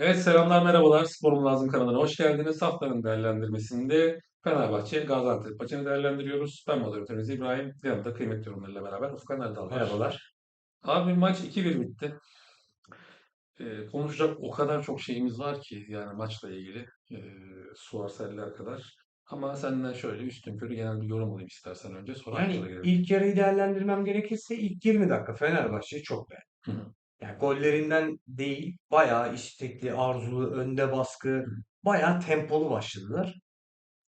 Evet selamlar merhabalar. Sporum Lazım kanalına hoş geldiniz. Haftanın değerlendirmesinde Fenerbahçe Gaziantep maçını değerlendiriyoruz. Ben moderatörünüz İbrahim. Yanımda kıymetli yorumlarıyla beraber Ufkan Erdal var. Merhabalar. Abi maç 2-1 bitti. Ee, konuşacak o kadar çok şeyimiz var ki yani maçla ilgili e, suarseller kadar. Ama senden şöyle üstünkörü genel bir yorum alayım istersen önce sonra Yani ilk yarıyı değerlendirmem gerekirse ilk 20 dakika Fenerbahçe'yi çok beğendim. Hı Yani gollerinden değil, bayağı istekli, arzulu, önde baskı, bayağı tempolu başladılar.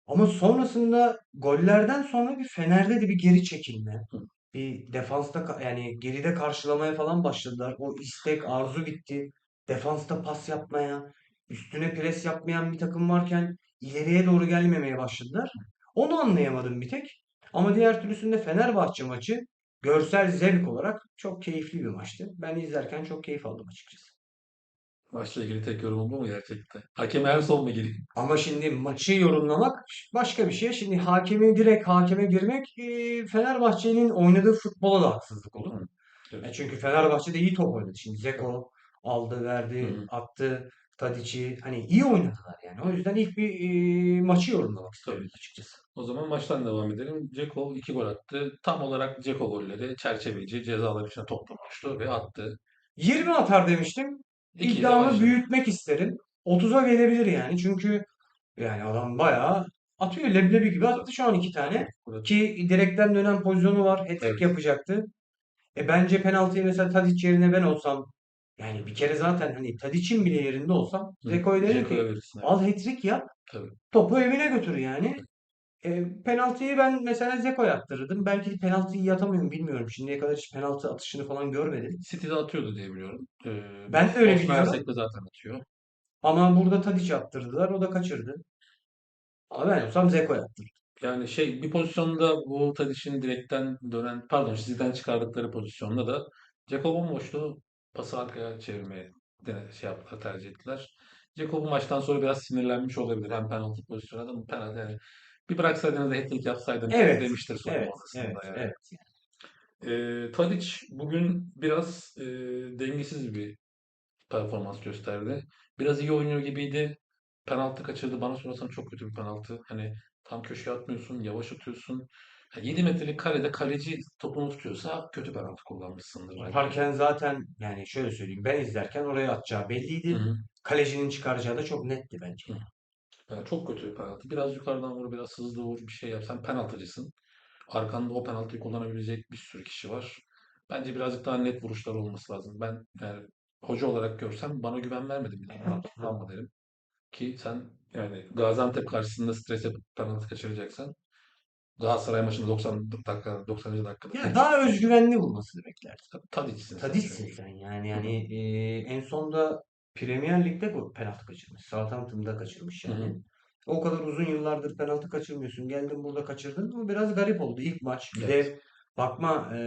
Ama sonrasında gollerden sonra bir Fener'de de bir geri çekilme, bir defansta ka- yani geride karşılamaya falan başladılar. O istek, arzu bitti. Defansta pas yapmaya, üstüne pres yapmayan bir takım varken ileriye doğru gelmemeye başladılar. Onu anlayamadım bir tek. Ama diğer türlüsünde Fenerbahçe maçı görsel zevk olarak çok keyifli bir maçtı. Ben izlerken çok keyif aldım açıkçası. Maçla ilgili tek yorumum bu mu gerçekten? Hakeme en son mu gireyim? Ama şimdi maçı yorumlamak başka bir şey. Şimdi hakemi direkt hakeme girmek e, Fenerbahçe'nin oynadığı futbola da haksızlık olur. Hı. Evet. E çünkü Fenerbahçe de iyi top oynadı. Şimdi Zeko aldı, verdi, hı. attı. Tadic'i hani iyi oynadılar yani. O yüzden ilk bir e, maçı yorumlamak istiyorum Tabii. açıkçası. O zaman maçtan devam edelim. Ceko 2 gol attı. Tam olarak Ceko golleri çerçeveci cezalar içine toplamıştı ve attı. 20 atar demiştim. 2 ile İddiamı başladı. büyütmek isterim. 30'a gelebilir yani. Çünkü yani adam bayağı atıyor. Leblebi gibi attı şu an iki tane. Burada Ki direkten dönen pozisyonu var. Hat-trick Evet. yapacaktı. E bence penaltıyı mesela Tadic yerine ben olsam yani bir kere zaten hani Tadic'in bile yerinde olsam. Zeko'ya derim ki verirsin. Evet. al hat-trick yap. Tabii. Topu evine götür yani. E, penaltıyı ben mesela Zeko'ya attırırdım. Belki penaltıyı yatamıyorum bilmiyorum. Şimdiye kadar hiç penaltı atışını falan görmedim. City'de atıyordu diye biliyorum. Ee, Ben de öyle Osman biliyorum. Ersek de zaten atıyor. Ama burada Tadic attırdılar. O da kaçırdı. Ama ben olsam Zeko'ya attırırdım. Yani şey bir pozisyonda bu Tadic'in direkten dönen pardon çizgiden çıkardıkları pozisyonda da Ceko bomboştu. Pası arkaya çevirmeye dene- şey yaptılar, tercih ettiler. Ceko bu maçtan sonra biraz sinirlenmiş olabilir. Hem penaltı pozisyonu hem penaltı yani bir bıraksaydınız da hat-trick yapsaydınız Evet. demiştir soyunma Evet. odasında Evet. yani. Evet. Ee, Tadic bugün biraz e, dengesiz bir performans gösterdi. Biraz iyi oynuyor gibiydi. Penaltı kaçırdı. Bana sorarsan çok kötü bir penaltı. Hani tam köşeye atmıyorsun, yavaş atıyorsun. Ha, 7 metrelik karede kaleci topunu tutuyorsa kötü penaltı kullanmışsındır bence. Yaparken zaten yani şöyle söyleyeyim. Ben izlerken oraya atacağı Hı belliydi. hı. Kalecinin çıkaracağı da çok netti bence. Hı. Yani çok kötü bir penaltı. Biraz yukarıdan vur, biraz hızlı vur, bir şey yap. Sen penaltıcısın. Arkanda o penaltıyı kullanabilecek bir sürü kişi var. Bence birazcık daha net vuruşlar olması lazım. Ben yani hoca olarak görsem bana güven vermedi bile. Penaltı kullanma derim. Ki sen yani Gaziantep karşısında stres yapıp penaltı kaçıracaksan Galatasaray maçında 90 dakika 90. dakikada Yani daha özgüvenli vurmasını beklerdim. Tadic'sin sen Tadic'sin çünkü. sen yani. Yani e, en sonda Premier Lig'de bu penaltı kaçırmış. Southampton'da kaçırmış Hı hı. yani. O kadar uzun yıllardır penaltı kaçırmıyorsun. Geldin burada kaçırdın. Bu biraz garip oldu ilk maç. Bir Evet. de bakma e,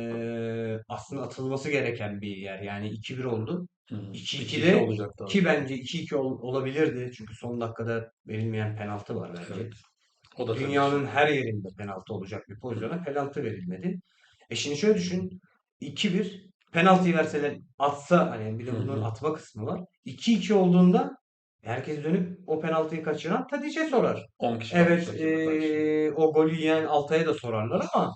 aslında atılması gereken bir yer. Yani 2-1 oldu. Hı hı. 2-2'de 2-2 olacaktı abi. ki bence 2-2 ol- olabilirdi. Çünkü son dakikada verilmeyen penaltı var bence. Evet. O da Dünyanın her yerinde penaltı olacak bir pozisyona penaltı verilmedi. E şimdi şöyle düşün. 2-1 penaltıyı verseler atsa hani bir de bunun atma kısmı var. 2-2 olduğunda herkes dönüp o penaltıyı kaçıran Tadic'e sorar. 10 kişi Evet eee, o golü yiyen Altay'a da sorarlar ama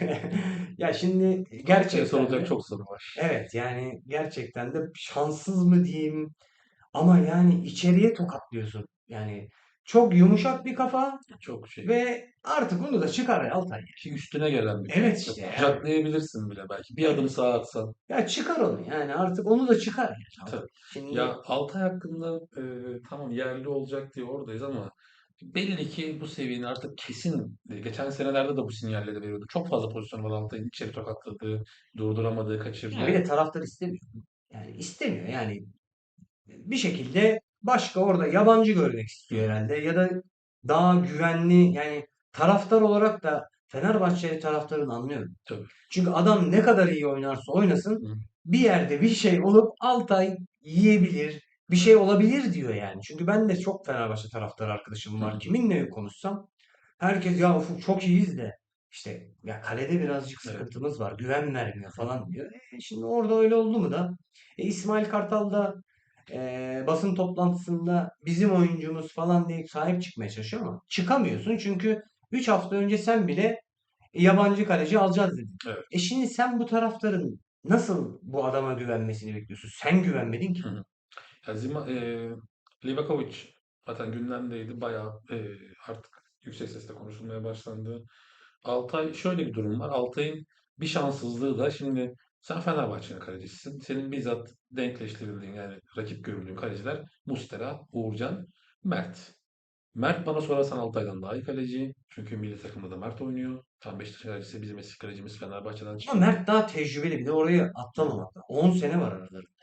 ya şimdi Gerçekten sorulacak çok soru var. evet yani gerçekten de şanssız mı diyeyim ama yani içeriye tokatlıyorsun. Yani çok yumuşak bir kafa Çok şey. ve artık onu da çıkar ya Altay. Ki üstüne gelen bir Evet top. işte yani. Kucaklayabilirsin bile belki. Bir adım sağa atsan. Ya çıkar onu yani artık onu da çıkar yani. Tabii. Şimdi Ya Altay hakkında e, tamam yerli olacak diye oradayız ama belli ki bu seviyenin artık kesin geçen senelerde de bu sinyalleri veriyordu. Çok fazla pozisyon var Altay'ın içeri tokatladığı, durduramadığı, ya bir kaçırdığı. de taraftar istemiyor. Yani istemiyor yani bir şekilde başka orada yabancı görmek istiyor herhalde ya da daha güvenli yani taraftar olarak da Fenerbahçeli taraftarını anlıyorum. Tabii. Çünkü adam ne kadar iyi oynarsa oynasın Hı. bir yerde bir şey olup Altay yiyebilir, bir şey olabilir diyor yani. Çünkü ben de çok Fenerbahçe taraftarı arkadaşım var. hı. Kiminle konuşsam herkes ya Ufuk çok iyiyiz de işte ya kalede birazcık Evet. sıkıntımız var. Güven vermiyor falan diyor. E, şimdi orada öyle oldu mu da e, İsmail Kartal da eee, basın toplantısında bizim oyuncumuz falan diye sahip çıkmaya çalışıyor ama çıkamıyorsun çünkü 3 hafta önce sen bile yabancı kaleci alacağız dedin. Evet. E şimdi sen bu taraftarın nasıl bu adama güvenmesini bekliyorsun? Sen güvenmedin ki. Hı hı. Ya Zima, eee Livakovic zaten gündemdeydi. Bayağı eee, artık yüksek sesle konuşulmaya başlandı. Altay şöyle bir durum var. Altay'ın bir şanssızlığı da şimdi sen Fenerbahçe'nin kalecisisin. Senin bizzat denkleştirildiğin yani rakip görüldüğün kaleciler Muslera, Uğurcan, Mert. Mert bana sorarsan Altay'dan daha iyi kaleci. Çünkü milli takımda da Mert oynuyor. Tam Beşiktaş kalecisi bizim eski kalecimiz Fenerbahçe'den Ama çıktı. Mert daha tecrübeli bir de orayı atlamamak lazım. 10 sene var aralarında.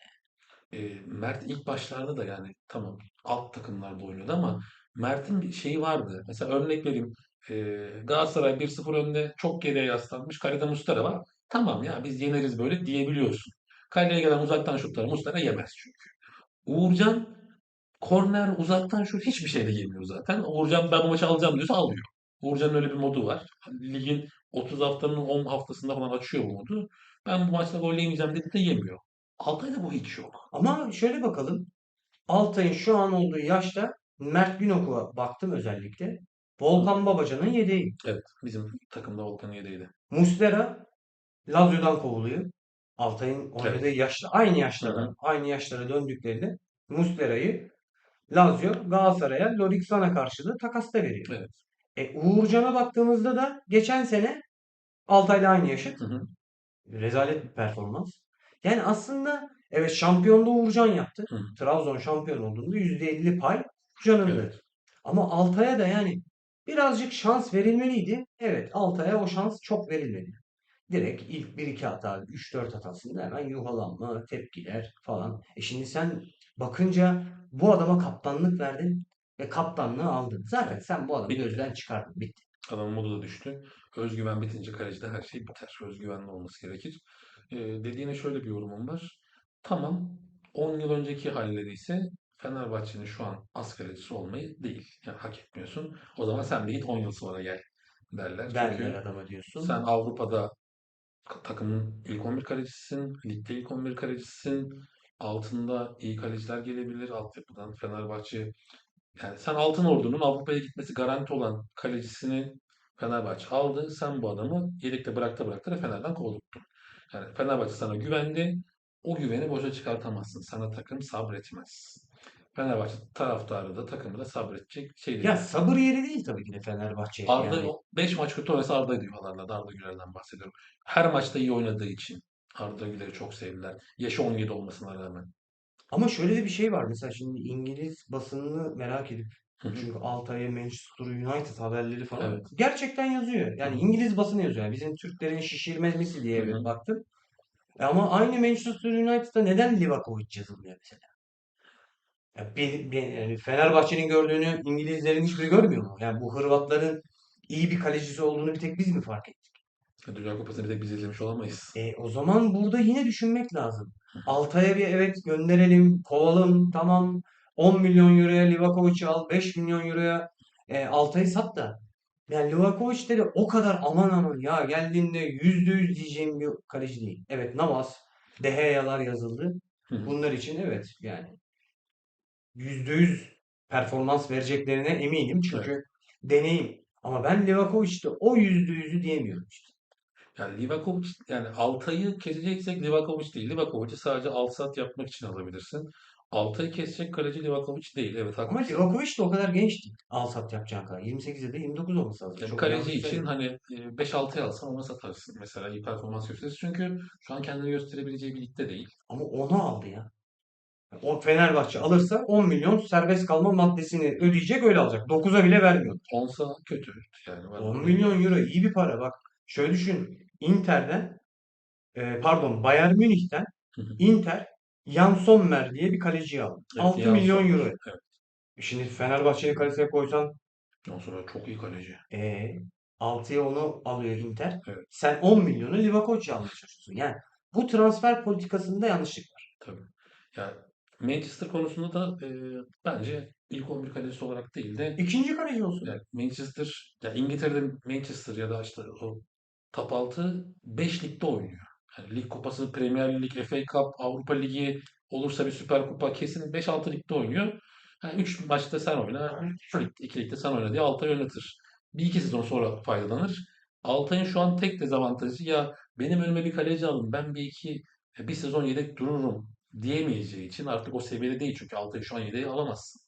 E, Mert ilk başlarda da yani tamam alt takımlarda oynuyordu ama Mert'in bir şeyi vardı. Mesela örnek vereyim. E, Galatasaray 1-0 önde çok geriye yaslanmış. Kalede Muslera var. Tamam ya biz yeneriz böyle diyebiliyorsun. Kaleye gelen uzaktan şutları Muslera yemez çünkü. Uğurcan korner uzaktan şut hiçbir şey de yemiyor zaten. Uğurcan ben bu maçı alacağım diyorsa alıyor. Uğurcan'ın öyle bir modu var. Ligin 30 haftanın 10 haftasında falan açıyor bu modu. Ben bu maçta gol yemeyeceğim dedi de yemiyor. Altay'da bu hiç yok. Ama şöyle bakalım. Altay'ın şu an olduğu yaşta Mert Günok'a baktım özellikle. Volkan Babacan'ın yedeği. Evet, bizim takımda Volkan'ın yedeğiydi. Muslera Lazio'dan kovuluyor. Altay'ın Evet. oynadığı yaşta aynı Hı yaşlara, hı. aynı yaşlara döndüklerinde Muslera'yı Lazio Galatasaray'a Lorixana karşılığı takasta veriyor. Evet. E, Uğurcan'a baktığımızda da geçen sene Altay'la aynı yaşıt. Hı hı. Rezalet bir performans. Yani aslında evet şampiyonluğu Uğurcan yaptı. Hı. Trabzon şampiyon olduğunda %50 pay Uğurcan'ındı. Evet. Ama Altay'a da yani birazcık şans verilmeliydi. Evet Altay'a o şans çok verilmedi. Direkt ilk 1-2 hata, 3-4 hatasında hemen yuhalanma, tepkiler falan. E şimdi sen bakınca bu adama kaptanlık verdin ve kaptanlığı aldın. Zaten sen bu adamı Bitti. gözden çıkardın. Bitti. Adamın modu da düştü. Özgüven bitince kalecide her şey biter. Özgüvenli olması gerekir. Ee, dediğine şöyle bir yorumum var. Tamam 10 yıl önceki halleri ise Fenerbahçe'nin şu an az kalecisi olmayı değil. Yani hak etmiyorsun. O zaman sen de git 10 yıl sonra gel derler. Derler Çünkü adama diyorsun. sen Avrupa'da takımın ilk 11 kalecisisin. Ligde ilk 11 kalecisisin. Altında iyi kaleciler gelebilir. Altyapıdan Fenerbahçe yani sen Altın Ordu'nun Avrupa'ya gitmesi garanti olan kalecisini Fenerbahçe aldı. Sen bu adamı yedekte bıraktı bıraktı da Fener'den kovduttun. Yani Fenerbahçe sana güvendi. O güveni boşa çıkartamazsın. Sana takım sabretmez. Fenerbahçe taraftarı da takımı da sabredecek şey değil. Ya sabır yeri değil tabii ki de Fenerbahçe. Arda Yani 5 maç kötü oynasa Arda'yı diyorlardı. Arda Güler'den bahsediyorum. Her maçta iyi oynadığı için Arda Güler'i çok sevdiler. Yaşı 17 olmasına rağmen. Ama şöyle de bir şey var. Mesela şimdi İngiliz basınını merak edip çünkü Altay'a Manchester United haberleri falan Evet. gerçekten yazıyor. Yani. İngiliz basını yazıyor. Yani bizim Türklerin şişirmesi diye bir baktım. E Ama aynı Manchester United'da neden Livakovic yazılmıyor mesela? Bir, bir- yani Fenerbahçe'nin gördüğünü İngilizlerin hiçbiri görmüyor mu? Yani bu Hırvatların iyi bir kalecisi olduğunu bir tek biz mi fark ettik? Dünya Kupası'nı bir tek biz izlemiş olamayız. E, o zaman burada yine düşünmek lazım. Altay'a bir evet gönderelim, kovalım, tamam. 10 milyon euroya Livakovic'i al, 5 milyon euroya e, Altay'ı sat da. Yani Livakovic de o kadar aman aman ya geldiğinde yüzde yüz diyeceğim bir kaleci değil. Evet Navas, De Gea'lar yazıldı. Bunlar için evet yani yüzde yüz performans vereceklerine eminim çünkü deneyim. Ama ben Livakovic'te o yüzde yüzü diyemiyorum işte. Yani Livakovic yani Altay'ı keseceksek Livakovic değil. Livakovic'i sadece alsat yapmak için alabilirsin. Altay'ı kesecek kaleci Livakovic değil. Evet Ama haklısın. Livakovic de o kadar genç değil. Al sat yapacağın kadar. 28 ya da 29 olması lazım. Yani Çok kaleci için söylemiyorum. hani e, 5-6'ya alsan ona satarsın. Mesela iyi performans gösterir. Çünkü şu an kendini gösterebileceği bir ligde değil. Ama onu aldı ya. O Fenerbahçe alırsa 10 milyon serbest kalma maddesini ödeyecek öyle alacak. 9'a bile vermiyor. Onsa kötü. Yani ben 10 öyle milyon euro iyi bir para. Bak şöyle düşün. Inter'den e, pardon Bayern Münih'ten. Inter Jan Sommer diye bir kaleci aldı. Evet, 6 Jan milyon euro. Evet. Şimdi Fenerbahçe'yi kalesine koysan sonra çok iyi kaleci. e, 6'ya onu alıyor Inter. Evet. Sen 10 milyonu Livakovic'e almaya çalışıyorsun. Yani bu transfer politikasında yanlışlık var. Tabii. Ya Manchester konusunda da e, bence ilk 11 kalecisi olarak değil de İkinci kaleci olsun. yani Manchester ya İngiltere'de Manchester ya da işte o top 6 5 ligde oynuyor. Yani Lig Kupası, Premier Lig, FA Cup, Avrupa Ligi Olursa bir Süper Kupa kesin 5-6 ligde oynuyor. Yani 3 maçta sen oyna, 3 ligde, 2 ligde sen oyna diye Altay oynatır. Bir iki sezon sonra faydalanır. Altay'ın şu an tek dezavantajı ya benim önüme bir kaleci alın ben bir iki bir sezon yedek dururum diyemeyeceği için artık o seviyede değil çünkü Altay'ı şu an yedeğe alamazsın.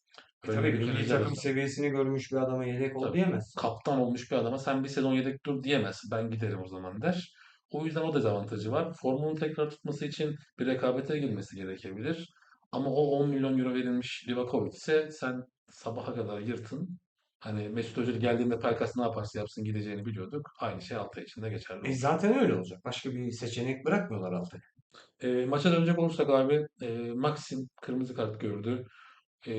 E Öyle tabii bir milli takım arasında. seviyesini görmüş bir adama yedek ol diyemezsin. Kaptan olmuş bir adama sen bir sezon yedek dur diyemezsin. Ben giderim o zaman der. O yüzden o dezavantajı var. Formunu tekrar tutması için bir rekabete girmesi gerekebilir. Ama o 10 milyon euro verilmiş Livakovic ise sen sabaha kadar yırtın. Hani Mesut Özil geldiğinde Pelkas ne yaparsa yapsın gideceğini biliyorduk. Aynı şey Altay için de geçerli E oldu. zaten öyle olacak. Başka bir seçenek bırakmıyorlar Altay'a. E, maça dönecek olursak abi e, Maxim kırmızı kart gördü. E,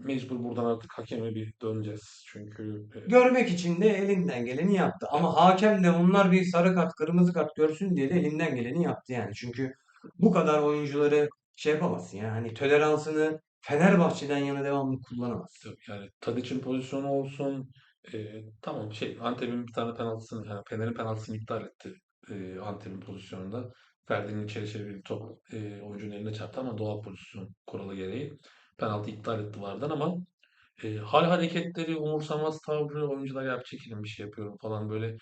mecbur buradan artık hakeme bir döneceğiz. Çünkü e, Görmek için de elinden geleni yaptı. Ama hakem de onlar bir sarı kart, kırmızı kart görsün diye de elinden geleni yaptı yani. Çünkü bu kadar oyuncuları şey yapamazsın ya. Hani toleransını Fenerbahçe'den yana devamlı kullanamazsın. Tabii yani Tadic'in pozisyonu olsun. e, tamam şey Antep'in bir tane penaltısını yani Fener'in penaltısını iptal etti e, Antep'in pozisyonunda. Ferdi'nin içeri çevirdiği top e, oyuncunun eline çarptı ama doğal pozisyon kuralı gereği penaltı iptal etti vardan ama e, hal hareketleri umursamaz tavrı oyuncular yap çekilin bir şey yapıyorum falan böyle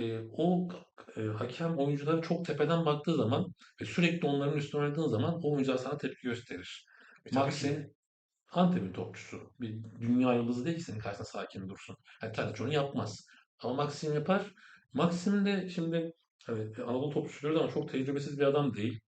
e, o e, hakem oyunculara çok tepeden baktığı zaman ve sürekli onların üstüne oynadığın zaman o oyuncular sana tepki gösterir. E. Maxim Antep'in topçusu. Bir dünya yıldızı değil ki senin karşısında sakin dursun. Yani Tadic onu yapmaz. Ama Maxim yapar. Maxim de şimdi hani Anadolu topçusu diyoruz ama çok tecrübesiz bir adam değil.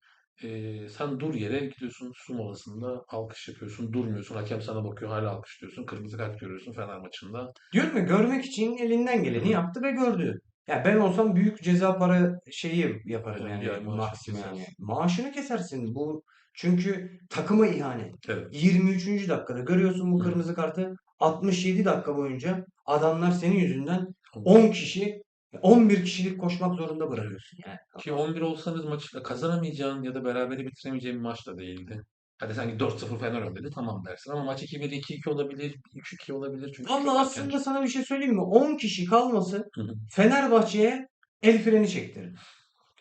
Ee, sen dur yere gidiyorsun su molasında alkış yapıyorsun. Durmuyorsun. Hakem sana bakıyor hala alkışlıyorsun. Kırmızı kart görüyorsun Fener maçında. Diyorum ya görmek için elinden geleni hı. yaptı ve gördü. Ya ben olsam büyük ceza para şeyi yaparım Evet, yani Maxim yani. kesersin. Maaşını kesersin. Bu çünkü takıma ihanet. Evet. 23. dakikada görüyorsun bu kırmızı kartı. 67 dakika boyunca adamlar senin yüzünden Hı. 10 kişi 11 kişilik koşmak zorunda bırakıyorsun yani. Ki 11 olsanız maçı kazanamayacağın ya da berabere bitiremeyeceğin bir maç da değildi. Hadi sanki 4-0 Fener öndeydi tamam dersin ama maç 2-1, 2-2 olabilir, 3-2 olabilir çünkü erken aslında sana bir şey söyleyeyim mi? 10 kişi kalması. Fenerbahçe'ye el freni çektirir.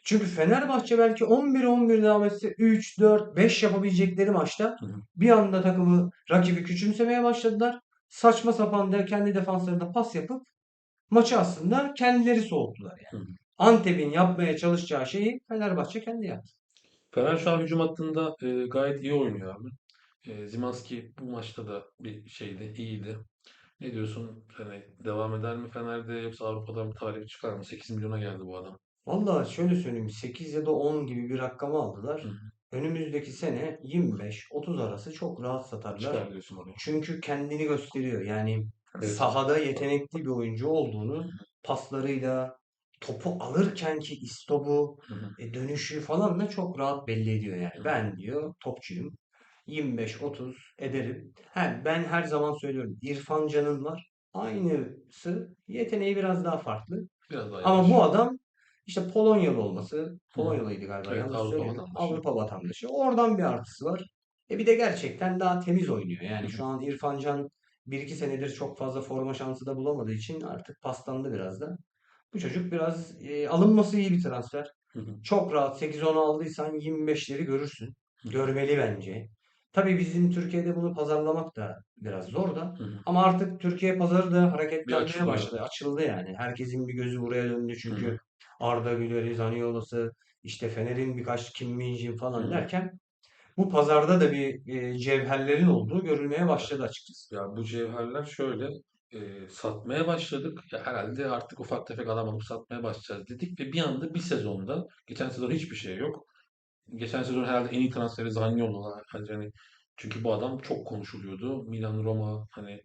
Çünkü Fenerbahçe belki 11-11 devam etse 3, 4, 5 yapabilecekleri maçta Hı bir anda takımı rakibi küçümsemeye başladılar. Saçma sapan da kendi defanslarında pas yapıp maçı aslında kendileri soğuttular yani. hı. Antep'in yapmaya çalışacağı şeyi Fenerbahçe kendi yaptı. Fener şu an hücum hattında e, gayet iyi oynuyor abi. E, Szymański bu maçta da bir şeydi, iyiydi. Ne diyorsun? Hani devam eder mi Fener'de yoksa Avrupa'dan bir talep çıkar mı? 8 milyona geldi bu adam. Vallahi şöyle söyleyeyim 8 ya da 10 gibi bir rakamı aldılar. Hı hı. Önümüzdeki sene 25-30 arası çok rahat satarlar. Çıkar diyorsun oraya. Çünkü kendini gösteriyor. Yani Evet. sahada yetenekli bir oyuncu olduğunu paslarıyla, topu alırken ki istobu, e, dönüşü falan da çok rahat belli ediyor yani. Ben diyor topçuyum. 25-30 ederim. Ha, ben her zaman söylüyorum. İrfan Can'ın var. Aynısı. Yeteneği biraz daha farklı. Biraz daha Ama bu adam işte Polonyalı olması. Polonyalıydı galiba Evet yanlış Avrupa vatandaşı. Avrupa vatandaşı. Oradan bir artısı var. E bir de gerçekten daha temiz oynuyor. Yani şu an İrfan Can 1-2 senedir çok fazla forma şansı da bulamadığı için artık paslandı biraz da. Bu çocuk biraz e, alınması iyi bir transfer. Hı hı. Çok rahat 8-10 aldıysan 25'leri görürsün. Hı. Görmeli bence. Tabii bizim Türkiye'de bunu pazarlamak da biraz zor da. Hı. Ama artık Türkiye pazarı da hareketlenmeye başladı. Açıldı yani. Herkesin bir gözü buraya döndü çünkü hı. Arda Güler'i, Zaniolo'su, işte Fener'in birkaç Kim Min-jae Hı falan hı. derken bu pazarda da bir e, cevherlerin olduğu görülmeye başladı açıkçası. Ya bu cevherler şöyle e, satmaya başladık. Ya herhalde artık ufak tefek adam alıp satmaya başlayacağız dedik ve bir anda bir sezonda geçen sezon hiçbir şey yok. Geçen sezon herhalde en iyi transferi Zaniolo. Hani çünkü bu adam çok konuşuluyordu. Milan, Roma hani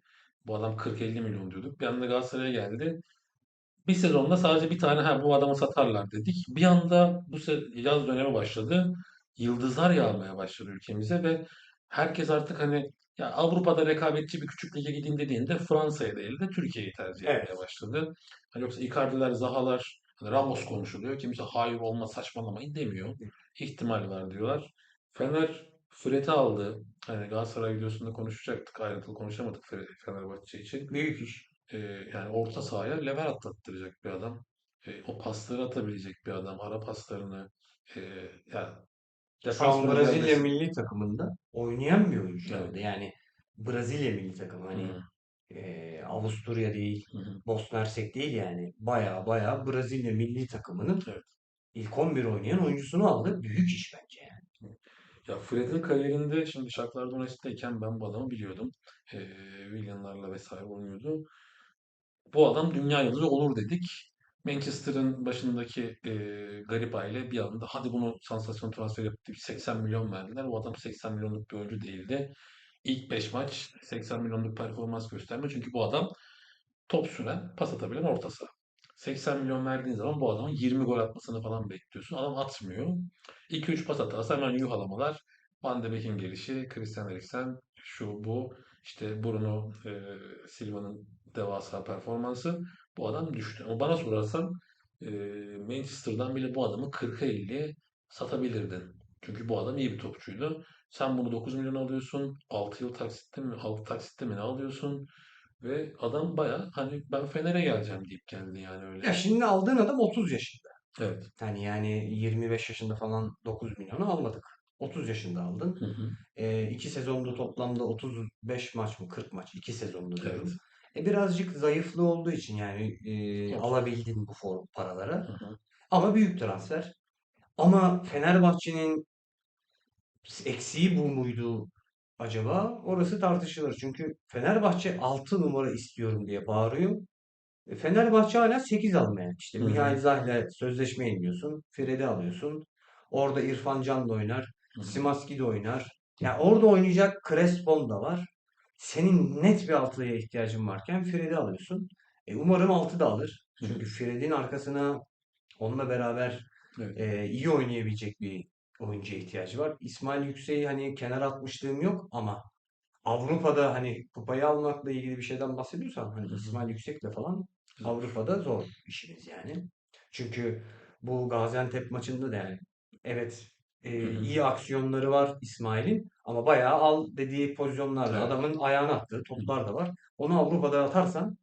bu adam 40-50 milyon diyorduk. Bir anda Galatasaray'a geldi. Bir sezonda sadece bir tane ha bu adamı satarlar dedik. Bir anda bu yaz dönemi başladı. Yıldızlar yağmaya başladı ülkemize ve herkes artık hani ya Avrupa'da rekabetçi bir küçük lige gideyim dediğinde Fransa'ya değil de Türkiye'yi tercih Evet. etmeye başladı. Hani yoksa Icardi'ler, Zahalar, hani Ramos konuşuluyor. Kimse hayır olmaz saçmalamayın demiyor. İhtimal var diyorlar. Fener Fred'i aldı. Hani Galatasaray videosunda konuşacaktık. Ayrıntılı konuşamadık Fe- Fenerbahçe için. Büyük iş. Ee, yani orta sahaya level atlattıracak bir adam. Ee, o pasları atabilecek bir adam. Ara paslarını. Ee, yani Şu defans an Brezilya gelmesi. milli takımında oynayan bir oyuncu Evet. herhalde. Yani Brezilya milli takımı hani hı. eee, Avusturya değil, Hı hı. Bosna Hersek değil yani. Baya baya Brezilya milli takımının Evet. ilk 11 oynayan oyuncusunu aldı. Büyük iş bence yani. Ya Fred'in kariyerinde şimdi Shakhtar Donetsk'teyken ben bu adamı biliyordum. Ee, Willian'larla vesaire oynuyordu. Bu adam dünya yıldızı olur dedik. Manchester'ın başındaki e, garip aile bir anda hadi bunu sansasyon transfer yaptık 80 milyon verdiler. O adam 80 milyonluk bir oyuncu değildi. İlk 5 maç 80 milyonluk performans gösterme. Çünkü bu adam top süren, pas atabilen orta saha. 80 milyon verdiğin zaman bu adamın 20 gol atmasını falan bekliyorsun. Adam atmıyor. 2-3 pas atarsa hemen yuhalamalar. Van de Beek'in gelişi, Christian Eriksen, şu bu, işte Bruno e, Silva'nın devasa performansı. Bu adam düştü. Ama bana sorarsan e, Manchester'dan bile bu adamı 40'a 50'ye satabilirdin. Çünkü bu adam iyi bir topçuydu. Sen bunu 9 milyon alıyorsun. 6 yıl taksitte mi, 6 taksitte mi ne alıyorsun? Ve adam baya hani ben Fener'e geleceğim deyip geldi yani öyle. Ya şimdi aldığın adam 30 yaşında. Evet. Hani yani 25 yaşında falan 9 milyonu almadık. 30 yaşında aldın. Hı hı. E, iki sezonda toplamda 35 maç mı 40 maç. iki sezonda diyorum. Evet. E, birazcık zayıflığı olduğu için yani e, alabildin bu form paralara. Hı hı. Ama büyük transfer. Ama Fenerbahçe'nin eksiği bu muydu acaba? Orası tartışılır. Çünkü Fenerbahçe 6 numara istiyorum diye bağırıyor. E, Fenerbahçe hala 8 almaya. İşte Hı hı. Mihail Zah'le sözleşme yeniliyorsun. Fred'i alıyorsun. Orada İrfan Can da oynar. Hı hı. Simaski de oynar. Ya orada oynayacak Crespo'm da var. Senin net bir altılıya ihtiyacın varken Fred'i alıyorsun. E, umarım 6 da alır. Çünkü Fred'in arkasına onunla beraber Evet. e, iyi oynayabilecek bir oyuncuya ihtiyacı var. İsmail Yüksek'i hani kenara atmışlığım yok ama Avrupa'da hani kupayı almakla ilgili bir şeyden bahsediyorsan hani. İsmail Yüksek'le falan. Avrupa'da zor işimiz yani. Çünkü bu Gaziantep maçında da yani evet e, iyi aksiyonları var İsmail'in ama bayağı al dediği pozisyonlarda Evet. adamın ayağına attığı toplar da var. Onu Avrupa'da atarsan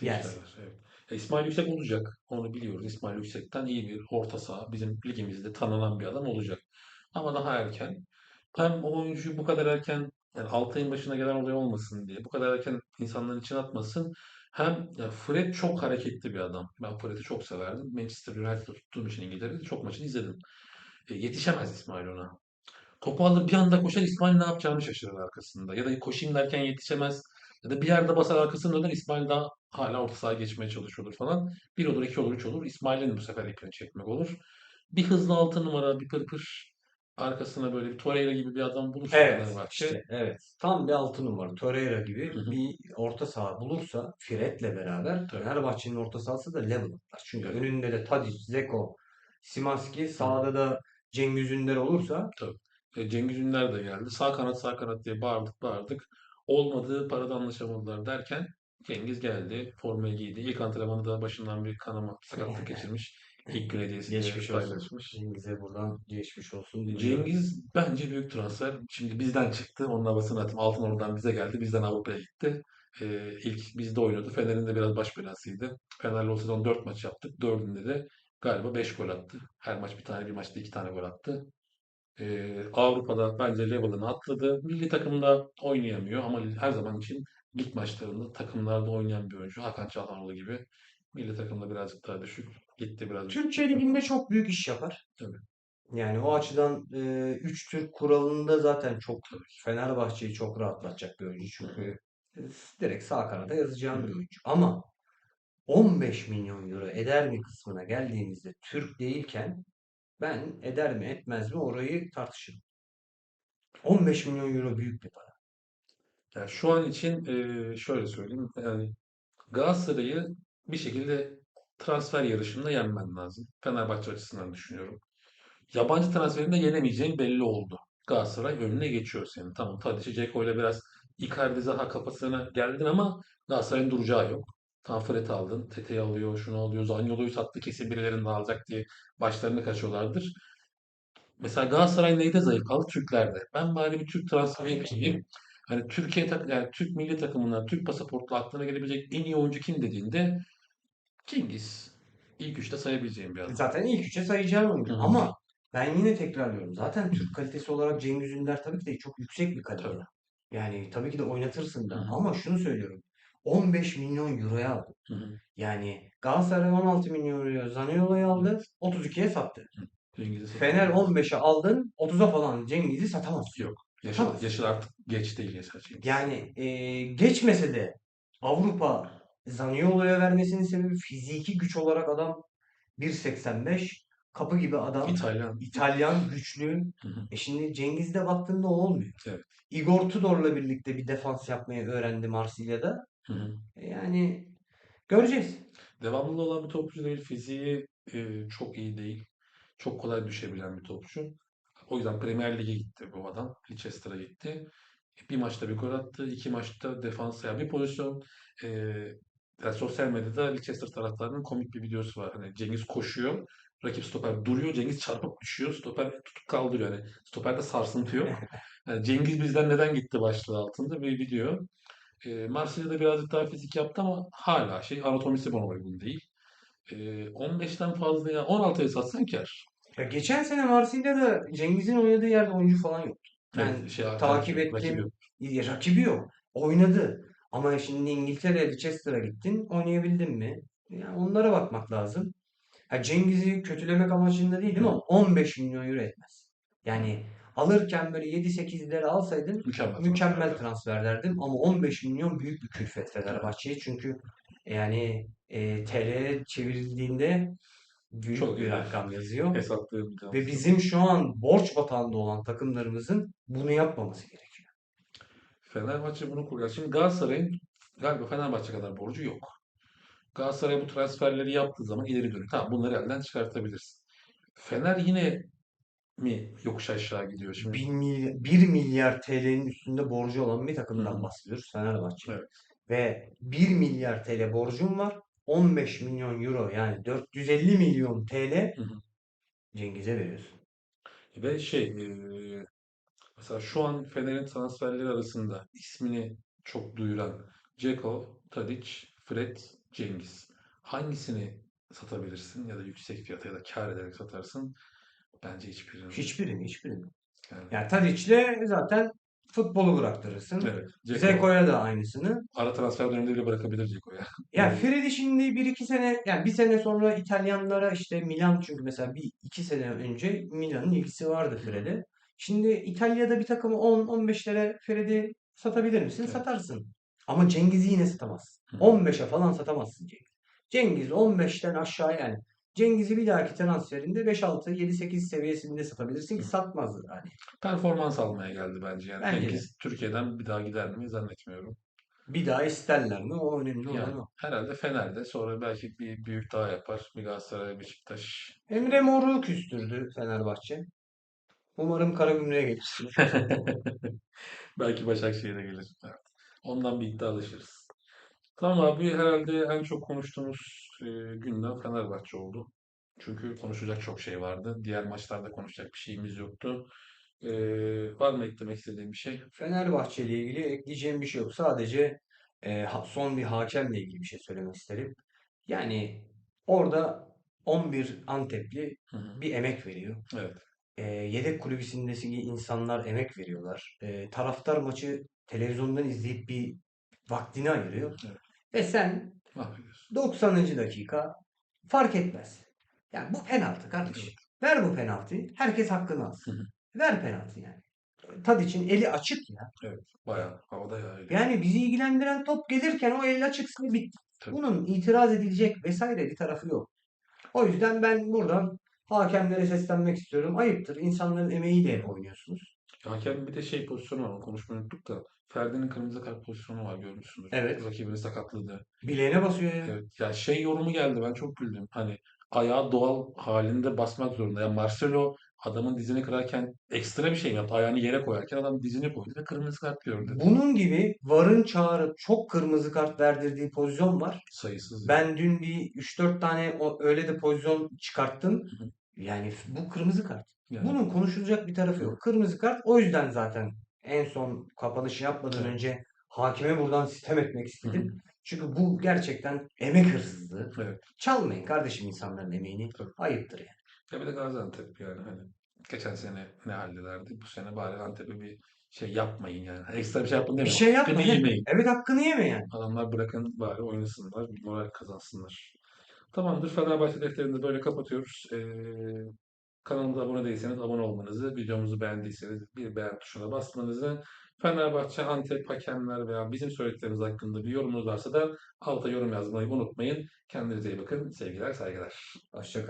yersin. Evet. E, İsmail Yüksek olacak. Onu biliyoruz. İsmail Yüksek'ten iyi bir orta saha bizim ligimizde tanınan bir adam olacak. Ama daha erken. Hem o oyuncuyu bu kadar erken yani Altay'ın başına gelen olay olmasın diye bu kadar erken insanların içine atmasın. Hem ya Fred çok hareketli bir adam. Ben Fred'i çok severdim. Manchester United'da tuttuğum için İngiltere'de çok maçını izledim. E, yetişemez İsmail ona. Topu alır bir anda koşar İsmail ne yapacağını şaşırır arkasında. Ya da koşayım derken yetişemez. Ya da bir yerde basar arkasını döner İsmail daha hala orta sahaya geçmeye çalışıyordur falan. Bir olur, iki olur, üç olur. İsmail'in bu sefer ipini çekmek olur. Bir hızlı altı numara, bir pırpır arkasına böyle bir Torreira gibi bir adam bulursa Evet Fenerbahçe. işte evet. Tam bir altı numara Torreira gibi Hı hı. bir orta saha bulursa Fred'le beraber Tabii. Fenerbahçe'nin orta sahası da level atlar. Çünkü Evet. önünde de Tadic, Hı hı. sağda da Cengiz Ünder olursa Tabii. E, Cengiz Ünder de geldi. Sağ kanat sağ kanat diye bağırdık bağırdık. Olmadı parada anlaşamadılar derken Cengiz geldi. Formayı giydi. İlk antrenmanı da başından bir kanama sakatlık geçirmiş. İlk gün hediyesini geçmiş olsun. paylaşmış. Cengiz'e buradan geçmiş olsun diliyorum. Cengiz bence büyük transfer. Şimdi bizden çıktı. Onun havasını atayım. Altın oradan bize geldi. Bizden Avrupa'ya gitti. Ee, ilk bizde oynadı. Fener'in de biraz baş belasıydı. Fener'le o sezon 4 maç yaptık. Dördünde de galiba 5 gol attı. Her maç bir tane, bir maçta 2 tane gol attı. Ee, Avrupa'da bence level'ını atladı. Milli takımda oynayamıyor ama her zaman için lig maçlarında takımlarda oynayan bir oyuncu. Hakan Çalhanoğlu gibi. Milli takımda birazcık daha düşük. Gitti biraz. Türkiye Ligi'nde çok büyük iş yapar. Tabii. Yani o açıdan 3 Türk kuralında zaten çok. Fenerbahçe'yi çok rahatlatacak bir oyuncu. Çünkü e, direkt sağ kanada yazacağım Hı bir oyuncu. Ama 15 milyon euro eder mi kısmına geldiğimizde Türk değilken ben eder mi etmez mi orayı tartışırım. 15 milyon euro büyük bir para. Yani şu an için eee, şöyle söyleyeyim. Yani Galatasaray'ı bir şekilde transfer yarışında yenmen lazım. Fenerbahçe açısından düşünüyorum. Yabancı transferinde yenemeyeceğin belli oldu. Galatasaray önüne geçiyor senin. Tamam Tadiç'e Dzeko ile biraz Icardi Zaha kafasına geldin ama Galatasaray'ın duracağı yok. Tam Fred aldın. Tete'yi alıyor, şunu alıyor. Zaniolo'yu sattı kesin birilerinin de alacak diye başlarını kaçıyorlardır. Mesela Galatasaray neyde zayıf kaldı? Türklerde. Ben bari bir Türk transferi yapayım. Hani Türkiye tak yani Türk milli takımından Türk pasaportlu aklına gelebilecek en iyi oyuncu kim dediğinde Cengiz ilk üçte sayabileceğim bir adam. Zaten ilk üçe sayacağım oyuncu. Ama Ben yine tekrarlıyorum. Zaten Türk kalitesi olarak Cengiz Ünder tabii ki de çok yüksek bir kalite. Tabii. Yani tabii ki de oynatırsın da. Hı hı. Ama şunu söylüyorum. 15 milyon euroya aldı. Hı hı. Yani Galatasaray 16 milyon euroya Zaniolo'yu aldı. 32'ye sattı. Cengiz'i Fener satamaz. 15'e aldın. 30'a falan Cengiz'i satamazsın. Yok. Yaşı, Satamaz. yaşı artık geç değil Yaşar Cengiz. Yani e, geçmese de Avrupa Zaniolo'ya vermesinin sebebi fiziki güç olarak adam 1.85 kapı gibi adam. İtalyan. İtalyan güçlü. Hı hı. E şimdi Cengiz'de baktığında o olmuyor. Evet. Igor Tudor'la birlikte bir defans yapmayı öğrendi Marsilya'da. Hı hı. E Yani göreceğiz. Devamlı olan bir topçu değil. Fiziği e, çok iyi değil. Çok kolay düşebilen bir topçu. O yüzden Premier Lig'e gitti bu adam. Leicester'a gitti. Bir maçta bir gol attı. iki maçta defans yani bir pozisyon e, yani sosyal medyada Leicester taraftarının komik bir videosu var. Hani Cengiz koşuyor. Rakip stoper duruyor. Cengiz çarpıp düşüyor. Stoper tutup kaldırıyor. Yani stoperde sarsıntı yok. Yani Cengiz bizden neden gitti başlığı altında bir video. E, Marsilya'da birazcık daha fizik yaptı ama hala şey anatomisi bana uygun değil. E, 15'ten fazla ya 16'ya satsan kar. Ya geçen sene Marsilya'da Cengiz'in oynadığı yerde oyuncu falan yoktu. Ben Evet, şey, takip rakibi ettim. yok. Ya, Rakibi yok. Oynadı. Ama şimdi İngiltere'ye Leicester'a gittin. Oynayabildin mi? Yani onlara bakmak lazım. Ha, Cengiz'i kötülemek amacında değil değil mi? 15 milyon euro etmez. Yani alırken böyle 7-8'leri alsaydın Mükemmel. mükemmel transfer derdim. Ama 15 milyon büyük bir külfet Fenerbahçe'ye. Çünkü yani e, TL'ye çevrildiğinde büyük Çok bir rakam yazıyor. Bir Ve bizim şu an borç batağında olan takımlarımızın bunu yapmaması gerekiyor. Fenerbahçe bunu kuruyor. Şimdi Galatasaray'ın galiba Fenerbahçe kadar borcu yok. Galatasaray bu transferleri yaptığı zaman ileri dönüyor. Tamam bunları elden çıkartabilirsin. Fener yine mi yokuş aşağı gidiyor şimdi? 1 milyar, 1 milyar TL'nin üstünde borcu olan bir takımdan Hı bahsediyoruz Fenerbahçe. Evet. Ve 1 milyar TL borcum var. 15 milyon euro yani 450 milyon TL Hı. Cengiz'e veriyorsun. Ve şey eee, mesela şu an Fener'in transferleri arasında ismini çok duyuran Dzeko, Tadic, Fred, Cengiz. Hangisini satabilirsin ya da yüksek fiyata ya da kâr ederek satarsın? Bence hiçbirini. Hiçbirini, hiçbirini. Yani, Yani Tadic'le zaten futbolu bıraktırırsın. evet. Zeko'ya da aynısını. ara transfer döneminde bile bırakabilir Dzeko'ya. Ya Yani, Freddy şimdi bir iki sene yani bir sene sonra İtalyanlara işte Milan çünkü mesela bir iki sene önce Milan'ın ilgisi vardı Fred'e. Şimdi İtalya'da bir takımı 10-15'lere Fred'i satabilir misin? Evet. Satarsın. Ama Cengiz'i yine satamazsın. Hı. 15'e falan satamazsın Cengiz. Cengiz 15'ten aşağı yani. Cengiz'i bir dahaki transferinde 5-6, 7-8 seviyesinde satabilirsin ki Hı. satmaz yani. performans almaya geldi bence yani. Bence de. Cengiz Türkiye'den bir daha gider mi zannetmiyorum. Bir daha isterler mi? O önemli olan Yani o. herhalde Fener'de sonra belki bir büyük daha yapar. Bir Galatasaray, Beşiktaş. Emre Mor'u küstürdü Fenerbahçe. Umarım Karagümrük'e gelirsin. Belki Başakşehir'e gelir. Evet. Ondan bir iddialaşırız. Tamam abi herhalde en çok konuştuğumuz e, gündem Fenerbahçe oldu. Çünkü konuşacak çok şey vardı. Diğer maçlarda konuşacak bir şeyimiz yoktu. E, var mı eklemek istediğin bir şey? Fenerbahçe ile ilgili ekleyeceğim bir şey yok. Sadece e, son bir hakemle ilgili bir şey söylemek isterim. Yani orada 11 Antepli Hı hı. bir emek veriyor. Evet. E, yedek kulübesindeki insanlar emek veriyorlar. E, taraftar maçı televizyondan izleyip bir vaktini ayırıyor. Evet. Ve sen Mahvediyorsun. 90. dakika fark etmez. Yani bu penaltı kardeşim. Evet. Ver bu penaltıyı. Herkes hakkını alsın. Hı hı. Ver penaltı yani. Tadic'in eli açık ya. Evet. Bayağı havada yağıyor. Yani bizi ilgilendiren top gelirken o el açıksa bitti. Tabii. Bunun itiraz edilecek vesaire bir tarafı yok. O yüzden ben buradan hakemlere seslenmek istiyorum. Ayıptır. İnsanların emeğiyle oynuyorsunuz. Hakem bir de şey pozisyonu var. Onu konuşmayı unuttuk da. Ferdi'nin kırmızı kart pozisyonu var görmüşsündür. Evet. Rakibini sakatladı. Bileğine basıyor ya. Evet. Ya şey yorumu geldi ben çok güldüm. Hani ayağı doğal halinde basmak zorunda. Ya Marcelo adamın dizini kırarken ekstra bir şey yaptı? Ayağını yere koyarken adam dizini koydu ve kırmızı kart gördü. Bunun gibi VAR'ın çağırıp çok kırmızı kart verdirdiği pozisyon var. Sayısız. Ben dün bir 3-4 tane o, öyle de pozisyon çıkarttım. Hı hı. Yani bu kırmızı kart. Yani. Bunun konuşulacak bir tarafı yok. Kırmızı kart. O yüzden zaten en son kapanışı yapmadan Evet. önce hakime buradan sitem etmek istedim. Çünkü bu gerçekten emek hırsızlığı. Evet. Çalmayın kardeşim insanların emeğini. Tabii. Ayıptır yani. Ya bir de Gaziantep yani hani Geçen sene ne hallederdi? Bu sene bari Antep'e bir şey yapmayın yani. Ekstra bir şey yapın Bir demiyorum. şey Hakkını yapma. yemeyin. Evet hakkını yeme yani. Adamlar bırakın bari oynasınlar, bir moral kazansınlar. Tamamdır. Fenerbahçe defterini de böyle kapatıyoruz. Ee, kanalımıza abone değilseniz abone olmanızı, videomuzu beğendiyseniz bir beğen tuşuna basmanızı, Fenerbahçe, Antep, hakemler veya bizim söylediklerimiz hakkında bir yorumunuz varsa da alta yorum yazmayı unutmayın. Kendinize iyi bakın. Sevgiler, saygılar. Hoşça kalın.